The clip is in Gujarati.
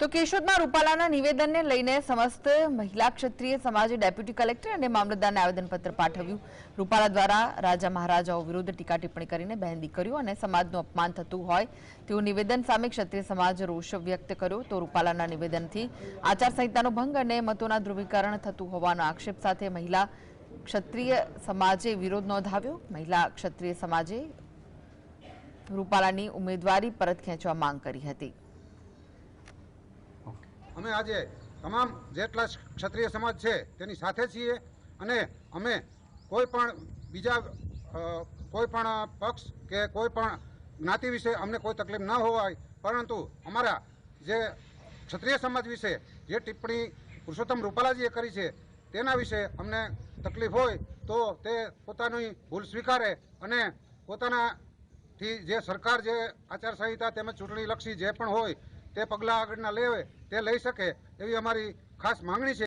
તો કેશોદમાં રૂપાલાના નિવેદનને લઈને સમસ્ત મહિલા ક્ષત્રિય સમાજે ડેપ્યુટી કલેક્ટર અને મામલતદારને આવેદનપત્ર પાઠવ્યું. રૂપાલા દ્વારા રાજા મહારાજાઓ વિરુદ્ધ ટીકા ટિપ્પણી કરીને બહેન દીકરીઓ અને સમાજનું અપમાન થતું હોય તેવું નિવેદન સામે ક્ષત્રિય સમાજ રોષ વ્યક્ત કર્યો તો રૂપાલાના નિવેદનથી આચારસંહિતાનો ભંગ અને મતોના ધ્રુવીકરણ થતું હોવાનો આક્ષેપ સાથે મહિલા ક્ષત્રિય સમાજે વિરોધ નોંધાવ્યો. મહિલા ક્ષત્રિય સમાજે રૂપાલાની ઉમેદવારી પરત ખેંચવા માંગ કરી હતી. અમે આજે તમામ જેટલા ક્ષત્રિય સમાજ છે તેની સાથે છીએ અને અમે કોઈ પણ બીજા કોઈ પણ પક્ષ કે કોઈ પણ જ્ઞાતિ વિશે અમને કોઈ તકલીફ ન હોવાય, પરંતુ અમારા જે ક્ષત્રિય સમાજ વિશે જે ટિપ્પણી પુરુષોત્તમ રૂપાલાજીએ કરી છે તેના વિશે અમને તકલીફ હોય તો તે પોતાની ભૂલ સ્વીકારે અને પોતાનાથી જે સરકાર, જે આચારસંહિતા તેમજ ચૂંટણીલક્ષી જે પણ હોય તે પગલાં આગળના લેવે તે લઈ શકે એવી અમારી ખાસ માંગણી છે.